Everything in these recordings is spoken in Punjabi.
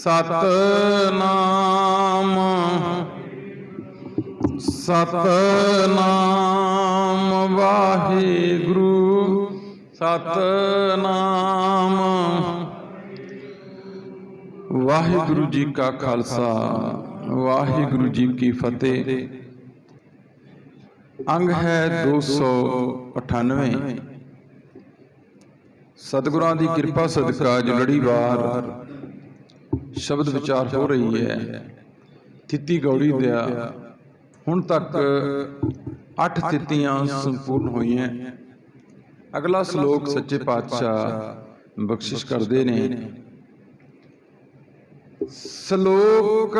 ਸਤਨਾਮ। ਸਤਨਾਮ ਵਾਹਿਗੁਰੂ। ਸਤਨਾਮ। ਵਾਹਿਗੁਰੂ ਜੀ ਕਾ ਖਾਲਸਾ, ਵਾਹਿਗੁਰੂ ਜੀ ਕੀ ਫਤਿਹ। ਅੰਗ ਹੈ 298 ਸਤਿਗੁਰਾਂ ਦੀ ਕਿਰਪਾ ਸਦਕਾ ਜੋ ਲੜੀਵਾਰ ਸ਼ਬਦ ਵਿਚਾਰ ਹੋ ਰਹੀ ਹੈ। ਤਿੱਤੀ ਗੌੜੀ ਦਾ ਹੁਣ ਤੱਕ 8 ਤਿੱਤੀਆਂ ਸੰਪੂਰਨ ਹੋਈਆਂ। ਅਗਲਾ ਸ਼ਲੋਕ ਸੱਚੇ ਪਾਤਸ਼ਾਹ ਬਖਸ਼ਿਸ਼ ਕਰਦੇ ਨੇ। ਸ਼ਲੋਕ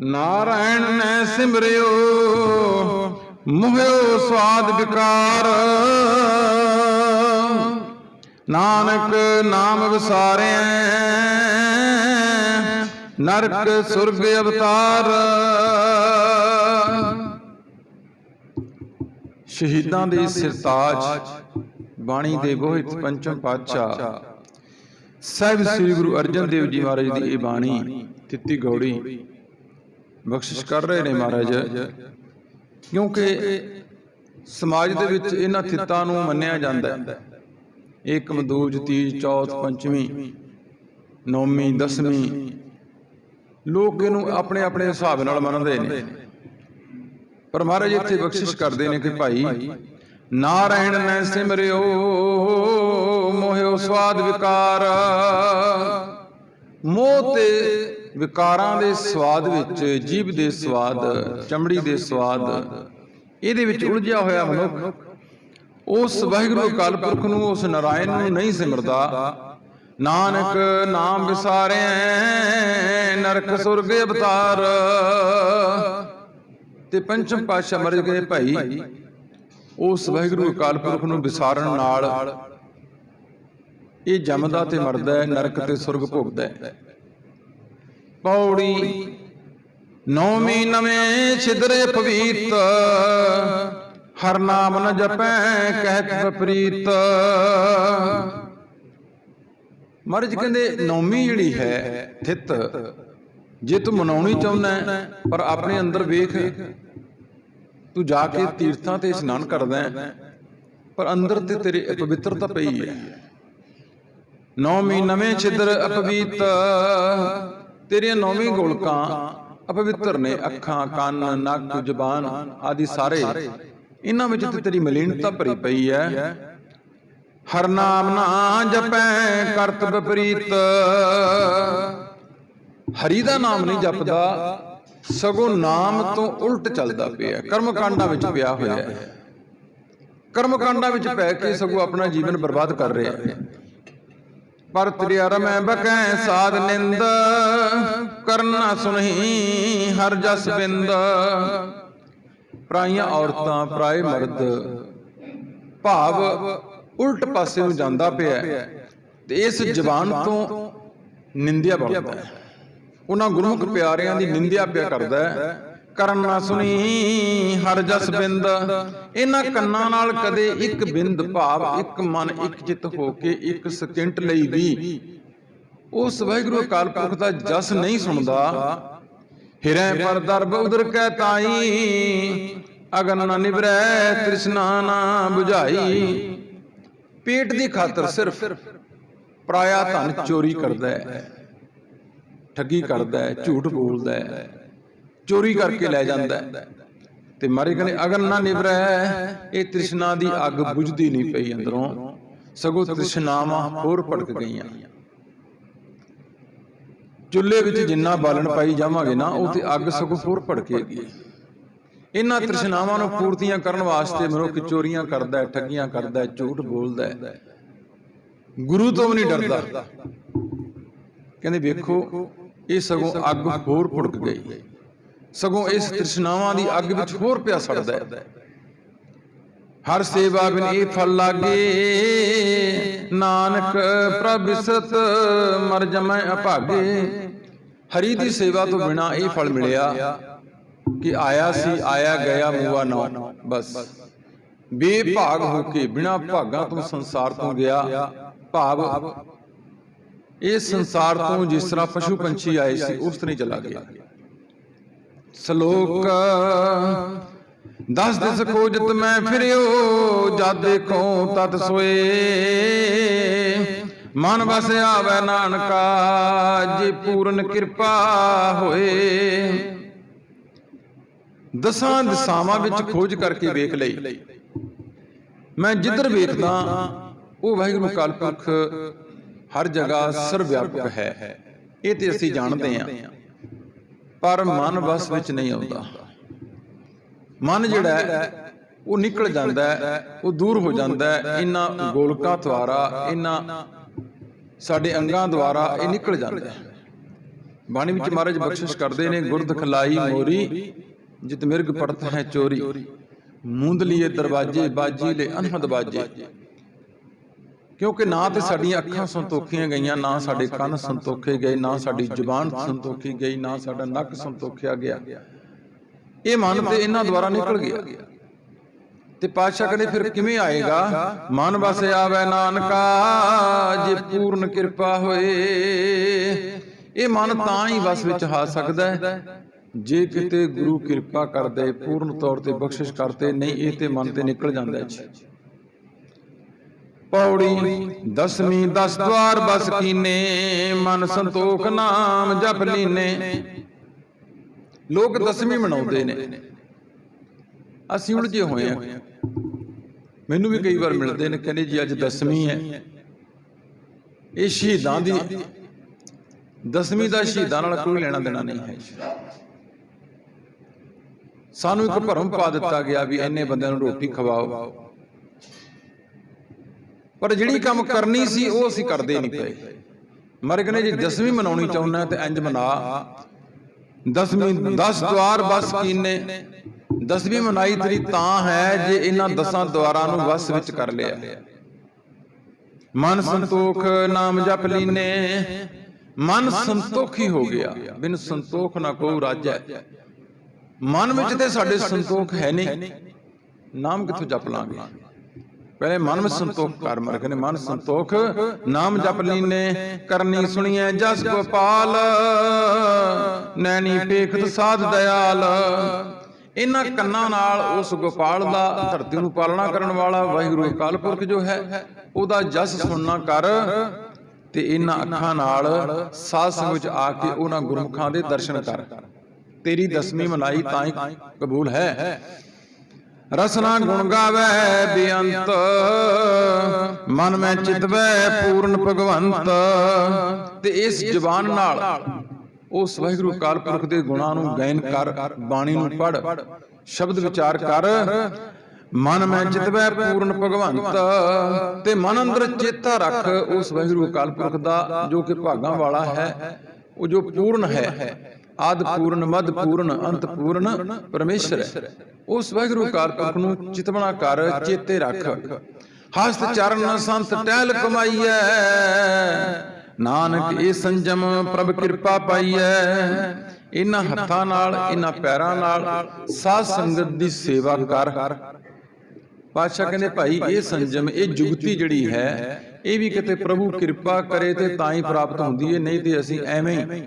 ਨਾਰਾਇਣ ਨੇ ਸਿਮਰਿਓ ਮੋਹਿਓ ਸਵਾਦ ਵਿਕਾਰ। ਨਾਨਕ ਨਾਮ ਵਿਸਾਰਿਆ ਨਰਕ ਸੁਰਗ ਅਵਤਾਰ। ਸ਼ਹੀਦਾਂ ਦੇ ਸਿਰਤਾਜ ਬਾਣੀ ਦੇ ਗੋਹਿਤ ਪੰਚਮ ਪਾਤਸ਼ਾਹ। ਸਾਹਿਬ ਸ੍ਰੀ ਗੁਰੂ ਅਰਜਨ ਦੇਵ ਜੀ ਮਹਾਰਾਜ ਦੀ ਇਹ ਬਾਣੀ ਤਿੱਤੀ ਗੌੜੀ। ਬਖਸ਼ਿਸ਼ ਕਰ ਰਹੇ ਨੇ ਮਹਾਰਾਜ। ਕਿਉਂਕਿ ਸਮਾਜ ਦੇ ਵਿੱਚ ਇਹਨਾਂ ਥਿੱਤਾਂ ਨੂੰ ਮੰਨਿਆ ਜਾਂਦਾ ਹੈ। ਇੱਕ ਮਦੂਜ ਤੀਜ ਚੌਥ ਪੰਚਵੀਂ ਨੌਵੀਂ ਦਸਵੀਂ। ਲੋਕ ਇਹਨੂੰ ਆਪਣੇ ਆਪਣੇ ਹਿਸਾਬ ਨਾਲ ਮੰਨਦੇ ਨੇ। ਪਰ ਮਹਾਰਾਜ ਇੱਥੇ ਬਖਸ਼ਿਸ਼ ਕਰਦੇ ਨੇ ਕਿ ਭਾਈ, ਨਾਰਾਇਣ ਨੇ ਸਿਮਰਿਓ, ਮੋਹਿਓ ਸਵਾਦ ਵਿਕਾਰ। ਮੋਹ ਤੇ ਵਿਕਾਰਾਂ ਦੇ ਸਵਾਦ ਵਿੱਚ, ਜੀਭ ਦੇ ਸਵਾਦ, ਚਮੜੀ ਦੇ ਸਵਾਦ, ਇਹਦੇ ਵਿੱਚ ਉਲਝਿਆ ਹੋਇਆ ਮਨੁੱਖ ਉਸ ਵਾਹਿਗੁਰੂ ਅਕਾਲ ਪੁਰਖ ਨੂੰ ਉਸ ਨਾਰਾਇਣ ਨੂੰ ਨਹੀਂ ਸਿਮਰਦਾ। ਨਾਨਕ ਨਾਮ ਵਿਸਾਰਿਆ ਨਰਕ ਸੁਰਗ ਅਵਤਾਰ। ਤੇ ਪੰਚਮ ਪਾਤਸ਼ਾਹ ਮਰ ਗਏ ਭਾਈ, ਉਸ ਵਾਹਿਗੁਰੂ ਅਕਾਲ ਪੁਰਖ ਨੂੰ ਵਿਸਾਰਨ ਨਾਲ ਇਹ ਜੰਮਦਾ ਤੇ ਮਰਦਾ ਹੈ, ਨਰਕ ਤੇ ਸੁਰਗ ਭੋਗਦਾ ਹੈ। ਪੌੜੀ ਨੌਵੀਂ ਨਵੇਂ ਛਿਦਰੇ ਪਵੀਤ ਹਰ ਨਾਮ ਨ ਜਪੈ, ਕਹਿਤ ਵਿਪਰੀਤ। ਮਰਜ ਕਹਿੰਦੇ, ਨੌਵੀਂ ਜਿਹੜੀ ਹੈ ਥਿਤ, ਜੇ ਤੂੰ ਮਨਾਉਣੀ ਚਾਹੁੰਦਾ ਪਰ ਆਪਣੇ ਅੰਦਰ ਵੇਖ, ਤੂੰ ਜਾ ਕੇ ਤੀਰਥਾਂ ਤੇ ਇਸ਼ਨਾਨ ਕਰਦਾ ਪਰ ਅੰਦਰ ਤੇ ਤੇਰੀ ਅਪਵਿੱਤਰਤਾ ਪਈ ਹੈ। ਨੌਵੀਂ ਨਵੇਂ ਛਿਦਰ ਅਪਵੀਤ, ਤੇਰੀਆਂ ਨੌਵੀਂ ਗੋਲਕਾਂ ਅਪਵਿੱਤਰ ਨੇ ਅੱਖਾਂ, ਕੰਨ, ਨੱਕ, ਜ਼ੁਬਾਨ ਆਦਿ ਸਾਰੇ। ਇਹਨਾਂ ਵਿੱਚ ਤੇ ਤੇਰੀ ਮਲੀਨਤਾ ਭਰੀ ਪਈ ਹੈ। ਹਰ ਨਾਮ ਨਾ ਜਪੈ ਕਰਤ ਵਿਪਰੀਤ ਹਰੀ ਦਾ ਨਾਮ ਨਹੀਂ ਜਪਦਾ ਸਗੋਂ ਨਾਮ ਤੋਂ ਉਲਟ ਚੱਲਦਾ ਪਿਆ ਕਰਮ ਕਾਂਡਾਂ ਵਿੱਚ ਪਿਆ ਹੋਇਆ ਹੈ। ਕਰਮ ਕਾਂਡਾਂ ਵਿੱਚ ਪੈ ਕੇ ਸਗੋਂ ਆਪਣਾ ਜੀਵਨ ਬਰਬਾਦ ਕਰ ਰਿਹਾ ਹੈ। ਪਰ ਤ੍ਰਿਆ ਰਮੈ ਬਕੈ ਸਾਧ ਨਿੰਦ ਕਰਨਾ ਸੁਨਹੀ ਹਰ ਜਸ ਬਿੰਦ। ਪ੍ਰਾਈਆਂ ਔਰਤਾਂ ਪ੍ਰਾਏ ਮਰਦ ਭਾਵ ਉਲਟ ਪਾਸੇ ਨੂੰ ਜਾਂਦਾ ਪਿਆ ਤੇ ਇਸ ਜ਼ਬਾਨ ਤੋਂ ਨਿੰਦਿਆ ਬਣਦਾ ਹੈ। ਉਹਨਾਂ ਗੁਰਮੁਖ ਪਿਆਰਿਆਂ ਦੀ ਨਿੰਦਿਆ ਪਿਆ ਕਰਦਾ ਹੈ। ਕਰਨ ਨਾ ਸੁਣੀ ਹਰ ਜਸ ਬਿੰਦ। ਇਹਨਾਂ ਕੰਨਾਂ ਨਾਲ ਕਦੇ ਇੱਕ ਬਿੰਦ ਭਾਵ ਇੱਕ ਮਨ ਇੱਕ ਚਿੱਤ ਹੋ ਕੇ ਇੱਕ ਸਕਿੰਟ ਲਈ ਵੀ ਉਸ ਵਾਹਿਗੁਰੂ ਅਕਾਲ ਪੁਰਖ ਦਾ ਜਸ ਨਹੀਂ ਸੁਣਦਾ। ਹਿਰੈ ਪਰ ਦਰਬ ਉਦਰ ਕੈ ਤਾਈ, ਅਗਨ ਨ ਨਿਵਰੈ, ਤ੍ਰਿਸ਼ਨਾ ਨਾ 부ਝਾਈ ਪੇਟ ਦੀ ਖਾਤਰ ਸਿਰਫ ਪਰਾਇਆ ਧਨ ਚੋਰੀ ਕਰਦਾ ਹੈ, ਠੱਗੀ ਕਰਦਾ ਹੈ, ਝੂਠ ਬੋਲਦਾ ਹੈ, ਚੋਰੀ ਕਰਕੇ ਲੈ ਜਾਂਦਾ ਹੈ। ਤੇ ਮਾਰੇ ਕਹਿੰਦੇ, ਅਗਨ ਨਾ ਨਿਵਰੈ, ਇਹ ਤ੍ਰਿਸ਼ਨਾ ਦੀ ਅੱਗ ਬੁਝਦੀ ਨਹੀਂ ਪਈ ਅੰਦਰੋਂ, ਸਗੋਂ ਤ੍ਰਿਸ਼ਨਾਵਾਂ ਹੋਰ ਭੜਕ ਗਈਆਂ। ਚੁੱਲ੍ਹੇ ਵਿੱਚ ਜਿੰਨਾ ਬਾਲਣ ਪਾਈ ਜਾਵਾਂਗੇ ਨਾ ਉਹ ਤੇ ਅੱਗ ਸਗੋਂ ਹੋਰ ਭੜਕੇਗੀ ਇਹਨਾਂ ਤ੍ਰਿਸ਼ਨਾਵਾਂ ਨੂੰ ਪੂਰਤੀਆਂ ਕਰਨ ਵਾਸਤੇ ਮਨੁੱਖ ਚੋਰੀਆਂ ਕਰਦਾ ਹੈ ਠੱਗੀਆਂ ਕਰਦਾ ਹੈ ਝੂਠ ਬੋਲਦਾ ਹੈ। ਗੁਰੂ ਤੋਂ ਵੀ ਨਹੀਂ ਡਰਦਾ। ਕਹਿੰਦੇ ਵੇਖੋ ਇਹ ਸਗੋਂ ਅੱਗ ਹੋਰ ਭੁੜਕ ਗਈ। ਸਗੋਂ ਇਸ ਤ੍ਰਿਸ਼ਨਾਵਾਂ ਦੀ ਅੱਗ ਵਿੱਚ ਹੋਰ ਪਿਆ ਸੜਦਾ ਹੈ। ਹਰ ਸੇਵਾ ਬਿਨ ਇਹ ਫਲ ਲਾਗੇ ਨਾਨਕ ਪ੍ਰਭ ਬਿਸਰਤ ਮਰ ਜਮੈ ਅਭਾਗੇ ਹਰੀ ਦੀ ਸੇਵਾ ਤੋਂ ਬਿਨਾ ਇਹ ਫਲ ਮਿਲਿਆ ਕਿ ਆਇਆ ਸੀ ਆਇਆ ਗਿਆ ਮੂਆ ਨਾ ਬਸ ਬੇਭਾਗ ਹੋ ਕੇ ਬਿਨਾ ਭਾਗਾਂ ਤੋਂ ਸੰਸਾਰ ਤੋਂ ਗਿਆ ਭਾਵ ਇਹ ਸੰਸਾਰ ਤੋਂ ਜਿਸ ਤਰ੍ਹਾਂ ਪਸ਼ੂ ਪੰਛੀ ਆਏ ਸੀ ਉਸ ਤਰ੍ਹਾਂ ਹੀ ਚਲਾ ਗਿਆ ਸ਼ਲੋਕ ਦਸ ਦਿਸ ਖੋਜਤ ਮੈਂ ਫਿਰਿਓ ਜਦ ਦੇਖੋ ਤਤ ਸੋਏ। ਮਨ ਵਸ ਆਵੈ ਨਾਨਕਾ ਜੇ ਪੂਰਨ ਕਿਰਪਾ ਹੋਏ। ਦਸਾਂ ਦਿਸ਼ਾਵਾਂ ਵਿੱਚ ਖੋਜ ਕਰਕੇ ਵੇਖ ਲਈ। ਮੈਂ ਜਿੱਧਰ ਵੇਖਦਾ ਉਹ ਵਾਹਿਗੁਰੂ ਕਲਪੁਰਖ ਹਰ ਜਗ੍ਹਾ ਸਰਵ ਹੈ। ਇਹ ਤੇ ਅਸੀਂ ਜਾਣਦੇ ਹਾਂ। ਪਰ ਮਨ ਵਸ ਵਿੱਚ ਨਹੀਂ ਆਉਂਦਾ। ਮਨ ਜਿਹੜਾ ਹੈ, ਉਹ ਨਿਕਲ ਜਾਂਦਾ ਹੈ, ਉਹ ਦੂਰ ਹੋ ਜਾਂਦਾ ਇਹਨਾਂ ਗੋਲਕਾਂ ਦੁਆਰਾ ਇਹਨਾਂ ਸਾਡੇ ਅੰਗਾਂ ਦੁਆਰਾ ਇਹ ਨਿਕਲ ਜਾਂਦਾ ਹੈ। ਬਾਣੀ ਵਿੱਚ ਮਹਾਰਾਜ ਬਖਸ਼ਿਸ਼ ਕਰਦੇ ਨੇ ਗੁਰਦ ਖਲਾਈ ਮੋਰੀ, ਜਿਤ ਮਿਰਗ ਪੜਤ ਹੈ ਚੋਰੀ। ਮੂੰਦ ਲਿਏ ਦਰਵਾਜੇ, ਬਾਜੀ ਲੈ ਅਨਹਦ ਬਾਜੇ। ਕਿਉਂਕਿ ਨਾ ਤੇ ਸਾਡੀਆਂ ਅੱਖਾਂ ਸੰਤੋਖੀਆਂ ਗਈਆਂ, ਨਾ ਸਾਡੇ ਕੰਨ ਸੰਤੋਖੇ ਗਏ, ਨਾ ਸਾਡੀ ਜ਼ੁਬਾਨ ਸੰਤੋਖੀ ਗਈ, ਨਾ ਸਾਡਾ ਨੱਕ ਸੰਤੋਖਿਆ ਗਿਆ। ਇਹ ਮਨ ਤੇ ਇਹਨਾਂ ਦੁਆਰਾ ਨਿਕਲ ਗਿਆ। ਤੇ ਪਾਤਸ਼ਾਹ ਕਹਿੰਦੇ ਫਿਰ ਕਿਵੇਂ ਆਏਗਾ? ਮਨ ਵਸ ਆਵੇ ਨਾਨਕਾ ਜੇ ਪੂਰਨ ਕਿਰਪਾ ਹੋਏ। ਇਹ ਮਨ ਤਾਂ ਹੀ ਵਸ ਵਿੱਚ ਆ ਸਕਦਾ ਹੈ। ਜੇ ਕਿਤੇ ਗੁਰੂ ਕਿਰਪਾ ਕਰਦੇ ਪੂਰਨ ਤੌਰ ਤੇ ਬਖਸ਼ਿਸ਼ ਕਰਤੇ ਨਹੀਂ ਇਹ ਤੇ ਮਨ ਤੇ ਨਿਕਲ ਜਾਂਦਾ ਹੈ। ਪੌੜੀ ਦਸਵੀਂ ਦਸ ਦਵਾਰ ਬਸ ਕੀਨੇ ਮਨ ਸੰਤੋਖ ਨਾਮ ਜਪ ਲੀਨੇ ਲੋਕ ਦਸਵੀਂ ਮਨਾਉਂਦੇ ਨੇ। ਅਸੀਂ ਉਲਝੇ ਹੋਏ ਆ ਮੈਨੂੰ ਵੀ ਕਈ ਵਾਰ ਮਿਲਦੇ ਨੇ ਕਹਿੰਦੇ ਜੀ ਅੱਜ ਦਸਵੀਂ ਹੈ। ਇਹ ਸ਼ਹੀਦਾਂ ਦੀ ਦਸਵੀਂ ਦਾ ਸ਼ਹੀਦਾਂ ਨਾਲ ਕੋਈ ਲੈਣਾ ਦੇਣਾ ਨਹੀਂ ਹੈ। ਸਾਨੂੰ ਇੱਕ ਭਰਮ ਪਾ ਦਿੱਤਾ ਗਿਆ ਵੀ ਇੰਨੇ ਬੰਦਿਆਂ ਨੂੰ ਰੋਟੀ ਖਵਾਓ। ਪਰ ਜਿਹੜੀ ਕੰਮ ਕਰਨੀ ਸੀ ਉਹ ਅਸੀਂ ਕਰਦੇ ਨਹੀਂ ਪਏ। ਮਰ ਕਹਿੰਦੇ ਜੇ ਦਸਵੀਂ ਮਨਾਉਣੀ ਚਾਹੁੰਦਾ ਤੇ ਇੰਜ ਮਨਾ। ਦਸਵੀਂ 10 ਦਵਾਰ ਬਸ ਕੀਨੇ? ਦਸਵੀਂ ਮਨਾਈ ਤੇਰੀ ਤਾਂ ਹੈ ਜੇ ਇਹਨਾਂ ਦਸਾਂ ਦਵਾਰਾਂ ਨੂੰ ਵਸ ਵਿੱਚ ਕਰ ਲਿਆ। ਮਨ ਸੰਤੋਖ ਨਾਮ ਜਪ ਲੀਨੇ। ਮਨ ਸੰਤੋਖੀ ਹੋ ਗਿਆ। ਬਿਨ ਸੰਤੋਖ ਨਾ ਕੋ ਰਾਜੈ। ਮਨ ਵਿੱਚ ਤੇ ਸਾਡੇ ਸੰਤੋਖ ਹੈ ਨਹੀਂ। ਨਾਮ ਕਿੱਥੋਂ ਜਪ ਲਾਂਗੇ? ਪਹਿਲੇ ਮਨ ਵਿੱਚ ਸੰਤੋਖ ਕਰ ਮਰ ਕਹਿੰਦੇ ਮਨ ਸੰਤੋਖ, ਨਾਮ ਜਪ ਲੀਨੇ, ਕਰਨੀ ਸੁਣੀਐ ਜਸ ਗੋਪਾਲ, ਨੈਣੀ ਪੇਖਤ ਸਾਧ ਦਇਆਲ। ਇਹਨਾਂ ਕੰਨਾਂ ਨਾਲ ਉਸ ਗੋਪਾਲ ਦਾ ਧਰਤੀ ਨੂੰ ਪਾਲਣਾ ਕਰਨ ਵਾਲਾ ਵਾਹਿਗੁਰੂ ਅਕਾਲ ਪੁਰਖ ਜੋ ਹੈ, ਉਹਦਾ ਜਸ ਸੁਣਨਾ ਕਰ ਤੇ ਇਹਨਾਂ ਅੱਖਾਂ ਨਾਲ ਸਾਧ ਸੰਗ ਵਿੱਚ ਆ ਕੇ ਉਹਨਾਂ ਗੁਰਮੁਖਾਂ ਦੇ ਦਰਸ਼ਨ ਕਰ। ਤੇਰੀ ਦਸਵੀਂ ਮਨਾਈ ਤਾਂ ਹੀ ਕਬੂਲ ਹੈ। ਰਸਨਾ ਗੁਣ ਗਾਵੇ ਬੇਅੰਤ। ਮਨ ਮੈਂ ਚਿਤਵੈ ਪੂਰਨ ਭਗਵੰਤ। ਤੇ ਇਸ ਜ਼ੁਬਾਨ ਨਾਲ ਉਸ ਵਾਹਿਗੁਰੂ ਕਾਲ ਪੁਰਖ ਦੇ ਗੁਣਾਂ ਨੂੰ ਗਾਇਨ ਕਰ, ਬਾਣੀ ਨੂੰ ਪੜ ਸ਼ਬਦ ਵਿਚਾਰ ਕਰ। ਮਨ ਮੈਂ ਚਿਤਵੈ ਪੂਰਨ ਭਗਵੰਤ। ਤੇ ਮਨ ਅੰਦਰ ਚੇਤਾ ਰੱਖ ਉਸ ਵਾਹਿਗੁਰੂ ਅਕਾਲ ਪੁਰਖ ਦਾ ਜੋ ਕਿ ਭਾਗਾਂ ਵਾਲਾ ਹੈ, ਉਹ ਜੋ ਪੂਰਨ ਹੈ। ਆਦ ਪੂਰਨ ਮਦ ਪੂਰਨ ਅੰਤ ਪੂਰਨ ਪਰਮੇਸ਼ਰ ਹੈ। ਉਸ ਵਾਹਿਗੁਰੂ ਅਕਾਲ ਨੂੰ ਚਿਤਵਣਾ ਕਰ, ਚੇਤੇ ਰੱਖ। ਹਸਤ ਚਰਨ ਸੰਤ ਟਹਿਲ ਕਮਾਈਐ। ਨਾਨਕ, ਇਹ ਸੰਜਮ ਪ੍ਰਭ ਕਿਰਪਾ ਪਾਈਐ। ਇਹਨਾਂ ਹੱਥਾਂ ਨਾਲ, ਇਹਨਾਂ ਪੈਰਾਂ ਨਾਲ ਸਾਧ ਸੰਗਤ ਦੀ ਸੇਵਾ ਕਰ। ਪਾਤਸ਼ਾਹ ਕਹਿੰਦੇ, ਭਾਈ, ਇਹ ਸੰਜਮ, ਇਹ ਜੁਗਤੀ ਜਿਹੜੀ ਹੈ, ਇਹ ਵੀ ਕਿਤੇ ਪ੍ਰਭੂ ਕਿਰਪਾ ਕਰੇ ਤੇ ਤਾਂ ਹੀ ਪ੍ਰਾਪਤ ਹੁੰਦੀ ਹੈ ਨਹੀਂ ਤੇ ਅਸੀਂ ਐਵੇਂ ਹੀ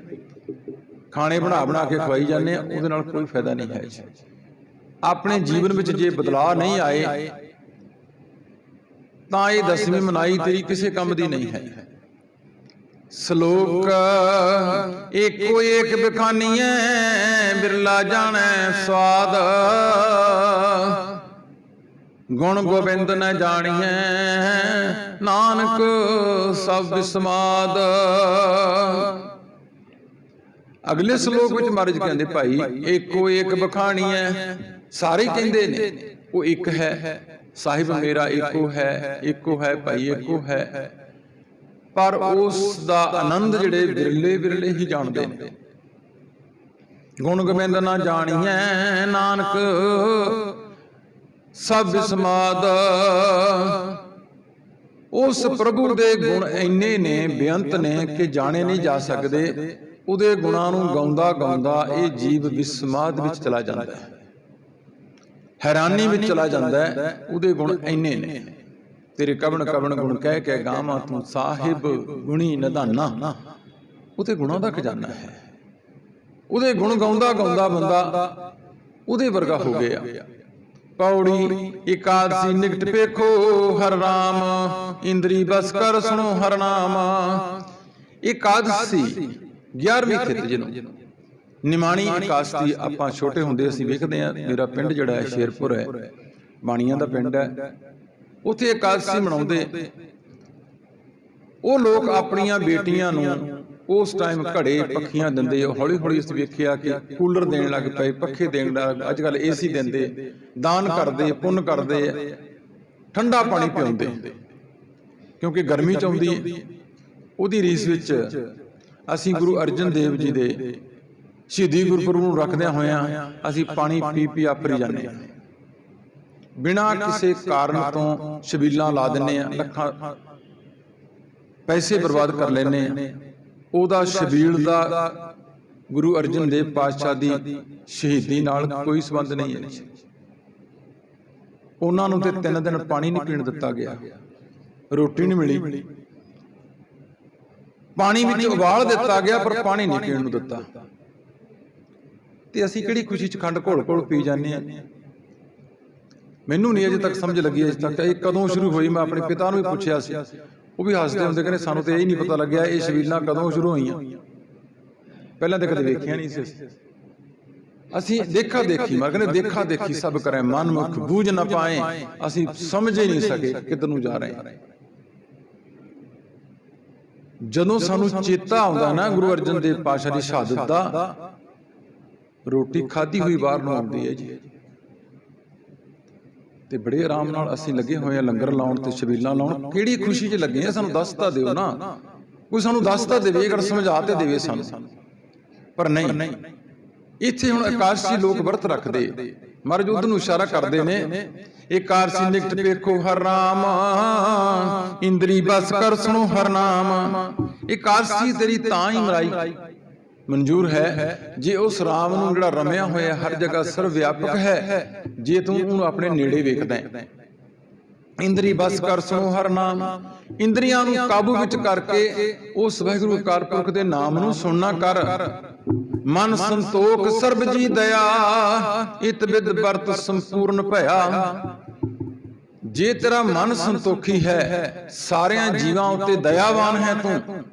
ਖਾਣੇ ਬਣਾ ਬਣਾ ਕੇ ਖਵਾਈ ਜਾਂਦੇ ਆ ਉਹਦੇ ਨਾਲ ਕੋਈ ਫਾਇਦਾ ਨਹੀਂ ਹੈ ਜੀ। ਆਪਣੇ ਜੀਵਨ ਵਿੱਚ ਜੇ ਬਦਲਾਅ ਨਹੀਂ ਆਏ ਤਾਂ ਇਹ ਦਸਵੀਂ ਮਨਾਈ ਤੇਰੀ ਕਿਸੇ ਕੰਮ ਦੀ ਨਹੀਂ ਹੈ। ਸ਼ਲੋਕ ਏਕੋ ਏਕ ਬਖਾਨੀਐ ਬਿਰਲਾ ਜਾਣੈ ਸਵਾਦ। ਗੁਣ ਗੋਬਿੰਦ ਨ ਜਾਣੀਐ ਨਾਨਕ ਸਭ ਬਿਸਮਾਦ ਅਗਲੇ ਸ਼ਲੋਕ ਵਿੱਚ ਮਹਾਰਾਜ ਕਹਿੰਦੇ ਭਾਈ ਏਕੋ ਏਕ ਬਖਾਣੀ ਹੈ ਸਾਰੇ ਕਹਿੰਦੇ ਨੇ ਉਹ ਇੱਕ ਹੈ। ਸਾਹਿਬ ਮੇਰਾ ਏਕੋ ਹੈ ਏਕੋ ਹੈ ਭਾਈ ਏਕੋ ਹੈ। ਪਰ ਉਸ ਦਾ ਆਨੰਦ ਜਿਹੜੇ ਵਿਰਲੇ ਵਿਰਲੇ ਹੀ ਜਾਣਦੇ ਨੇ। ਗੁਣ ਗੋਬਿੰਦ ਨਾ ਜਾਣੀਐ ਨਾਨਕ ਸਭ ਸਮਾਦ। ਉਸ ਪ੍ਰਭੂ ਦੇ ਗੁਣ ਇੰਨੇ ਨੇ ਬੇਅੰਤ ਨੇ ਕਿ ਜਾਣੇ ਨਹੀਂ ਜਾ ਸਕਦੇ। ਉਹਦੇ ਗੁਣਾਂ ਨੂੰ ਗਾਉਂਦਾ ਗਾਉਂਦਾ ਇਹ ਜੀਵ ਵਿਸਮਾਦ ਵਿੱਚ ਚਲਾ ਜਾਂਦਾ ਹੈ। ਹੈਰਾਨੀ ਵਿੱਚ ਚਲਾ ਜਾਂਦਾ ਹੈ, ਉਹਦੇ ਗੁਣ ਇੰਨੇ ਨੇ। ਤੇਰੇ ਕਵਣ ਕਵਣ ਗੁਣ ਕਹਿ ਕੇ ਗਾਵਾਂ ਤੂੰ ਸਾਹਿਬ ਗੁਣੀ ਨਿਧਾਨਾ ਉਹਦੇ ਗੁਣਾਂ ਦਾ ਖਜ਼ਾਨਾ ਹੈ। ਉਹਦੇ ਗੁਣ ਗਾਉਂਦਾ ਗਾਉਂਦਾ ਬੰਦਾ ਉਹਦੇ ਵਰਗਾ ਹੋ ਗਿਆ। ਪੌੜੀ ਇਕਾਦਸੀ ਨਿਕਟ ਪੇਖੋ ਹਰ ਰਾਮ, ਇੰਦਰੀ ਬਸ ਕਰ ਸੁਣੋ ਹਰ ਨਾਮ। ਇਕਾਦਸੀ 11ਵੀਂ ਖਿੱਤ ਜਿਹਨੂੰ। ਨਿਮਾਣੀ ਇਕਾਦਸੀ ਆਪਾਂ ਛੋਟੇ ਹੁੰਦੇ ਅਸੀਂ ਵੇਖਦੇ ਆ ਮੇਰਾ ਪਿੰਡ ਜਿਹੜਾ ਹੈ ਸ਼ੇਰਪੁਰ ਹੈ। ਬਾਣੀਆਂ ਦਾ ਪਿੰਡ ਹੈ। ਉੱਥੇ ਇਕਾਦਸੀ ਮਨਾਉਂਦੇ। ਉਹ ਲੋਕ ਆਪਣੀਆਂ ਬੇਟੀਆਂ ਨੂੰ ਉਸ ਟਾਈਮ ਘੜੇ ਪੱਖੀਆਂ ਦਿੰਦੇ ਹੌਲੀ ਹੌਲੀ ਅਸੀਂ ਵੇਖਿਆ ਕਿ ਕੂਲਰ ਦੇਣ ਲੱਗ ਪਏ ਪੱਖੇ ਦੇਣ ਲੱਗ ਅੱਜ ਕੱਲ ਏਸੀ ਦਿੰਦੇ ਦਾਨ ਕਰਦੇ ਪੁੰਨ ਕਰਦੇ ਠੰਡਾ ਪਾਣੀ ਪਿਉਂਦੇ। ਕਿਉਂਕਿ ਗਰਮੀ ਚ ਆਉਂਦੀ। ਉਹਦੀ ਰੀਸ ਵਿੱਚ ਅਸੀਂ ਗੁਰੂ ਅਰਜਨ ਦੇਵ ਜੀ ਦੇ ਸ਼ਹੀਦੀ ਗੁਰਪੁਰਬ ਨੂੰ ਰੱਖਦਿਆਂ ਹੋਇਆਂ ਅਸੀਂ ਪਾਣੀ ਪੀ ਪੀ ਆਪਰੀ ਜਾਂਦੇ ਹਾਂ। ਬਿਨਾਂ ਕਿਸੇ ਕਾਰਨ ਤੋਂ ਛਬੀਲਾਂ ਲਾ ਦਿੰਨੇ ਆ ਲੱਖਾਂ ਪੈਸੇ ਬਰਬਾਦ ਕਰ ਲੈਨੇ ਆ ਉਹਦਾ ਛਬੀਲ ਦਾ ਗੁਰੂ ਅਰਜਨ ਦੇਵ ਪਾਤਸ਼ਾਹ ਦੀ ਸ਼ਹੀਦੀ ਨਾਲ ਕੋਈ ਸੰਬੰਧ ਨਹੀਂ ਹੈ। ਉਹਨਾਂ ਨੂੰ ਤੇ ਤਿੰਨ ਦਿਨ ਪਾਣੀ ਨਹੀਂ ਪੀਣ ਦਿੱਤਾ ਗਿਆ। ਰੋਟੀ ਨਹੀਂ ਮਿਲੀ। ਪਾਣੀ ਵਿੱਚ ਉਬਾਲ ਦਿੱਤਾ ਗਿਆ ਪਰ ਪਾਣੀ ਨਹੀਂ ਪੀਣ ਨੂੰ ਦਿੱਤਾ। ਤੇ ਅਸੀਂ ਕਿਹੜੀ ਖੁਸ਼ੀ ਚ ਖੰਡ ਘੋਲ ਘੋਲ ਪੀ ਜਾਂਦੇ ਆ ਮੈਨੂੰ ਨਹੀਂ ਅਜੇ ਤੱਕ ਸਮਝ ਲੱਗੀ ਅਜੇ ਤੱਕ। ਇਹ ਕਦੋਂ ਸ਼ੁਰੂ ਹੋਈ? ਮੈਂ ਆਪਣੇ ਪਿਤਾ ਨੂੰ ਵੀ ਪੁੱਛਿਆ ਸੀ। ਉਹ ਵੀ ਹੱਸਦੇ ਹੁੰਦੇ ਕਹਿੰਦੇ ਸਾਨੂੰ ਤੇ ਇਹ ਨਹੀਂ ਪਤਾ ਲੱਗਿਆ ਇਹ ਸ਼ਬੀਲਾਂ ਕਦੋਂ ਸ਼ੁਰੂ ਹੋਈਆਂ? ਪਹਿਲਾਂ ਤਾਂ ਕਦੇ ਵੇਖਿਆ ਨਹੀਂ ਸੀ ਅਸੀਂ। ਦੇਖਾ ਦੇਖੀ ਮੈਂ ਕਹਿੰਦੇ ਦੇਖਾ ਦੇਖੀ ਸਭ ਕਰੇ ਮਨ ਮੁਖ ਬੂਝ ਨਾ ਪਾਏ। ਅਸੀਂ ਸਮਝ ਹੀ ਨਹੀਂ ਸਕੇ ਕਿੱਧਰ ਨੂੰ ਜਾ ਰਹੇ ਹਾਂ। ਜਦੋਂ ਸਾਨੂੰ ਚੇਤਾ ਆਉਂਦਾ ਨਾ ਗੁਰੂ ਅਰਜਨ ਦੇਵ ਪਾਸ਼ਾ ਦੀ ਸ਼ਹਾਦਤ ਦਾ ਰੋਟੀ ਖਾਧੀ ਹੋਈ ਬਾਹਰ ਨੂੰ ਆਉਂਦੀ ਹੈ ਜੀ। ਤੇ ਬੜੇ ਆਰਾਮ ਨਾਲ ਅਸੀਂ ਲੱਗੇ ਹੋਏ ਆ ਲੰਗਰ ਲਾਉਣ ਤੇ ਛਬੀਲਾਂ ਲਾਉਣ। ਕਿਹੜੀ ਖੁਸ਼ੀ 'ਚ ਲੱਗੇ ਆ? ਸਾਨੂੰ ਦੱਸ ਤਾਂ ਦਿਓ ਨਾ। ਕੋਈ ਸਾਨੂੰ ਦੱਸ ਤਾਂ ਦੇਵੇ ਅਗਰ ਸਮਝਾ ਤੇ ਦੇਵੇ ਸਾਨੂੰ। ਪਰ ਨਹੀਂ। ਇੱਥੇ ਹੁਣ ਇਕਾਦਸ਼ੀ ਲੋਕ ਵਰਤ ਰੱਖਦੇ। ਮਹਾਰਾਜ ਉਧਰ ਨੂੰ ਇਸ਼ਾਰਾ ਕਰਦੇ ਨੇ। ਇਕਾਦਸ਼ੀ ਨਿਕਟ ਵੇਖੋ ਹਰ ਇੰਦਰੀ ਬਸ ਕਰ ਸੁਣੋ ਹਰ ਨਾਮ। ਇਕਾਦਸ਼ੀ ਤੇਰੀ ਤਾਂ ਹੀ ਮਰਾਈ। ਮਨਜ਼ੂਰ ਹੈ, ਜੇ ਉਸ ਰਾਮ ਨੂੰ ਜਿਹੜਾ ਰਮਿਆ ਹੋਇਆ ਹਰ ਜਗ੍ਹਾ ਸਰਵ ਵਿਆਪਕ ਹੈ, ਜੇ ਤੂੰ ਉਹਨੂੰ ਆਪਣੇ ਨੇੜੇ ਵੇਖਦਾ ਹੈ। ਇੰਦਰੀ ਬਸ ਕਰ ਸੁਣੋ ਹਰ ਨਾਮ। ਇੰਦਰੀਆਂ ਨੂੰ ਕਾਬੂ ਵਿੱਚ ਕਰਕੇ ਉਸ ਵਾਹਿਗੁਰੂ ਅਕਾਲ ਦੇ ਨਾਮ ਨੂੰ ਸੁਣਨਾ ਕਰ। ਮਨ ਸੰਤੋਖ ਸਰਬ ਜੀ ਦਇਆ, ਇਤ ਵਿਦ ਵਰਤ ਸੰਪੂਰਨ ਭਇਆ। ਜੇ ਤੇਰਾ ਮਨ ਸੰਤੋਖੀ ਹੈ, ਸਾਰਿਆਂ ਜੀਵਾਂ ਉੱਤੇ ਦਇਆਵਾਨ ਹੈ ਤੂੰ।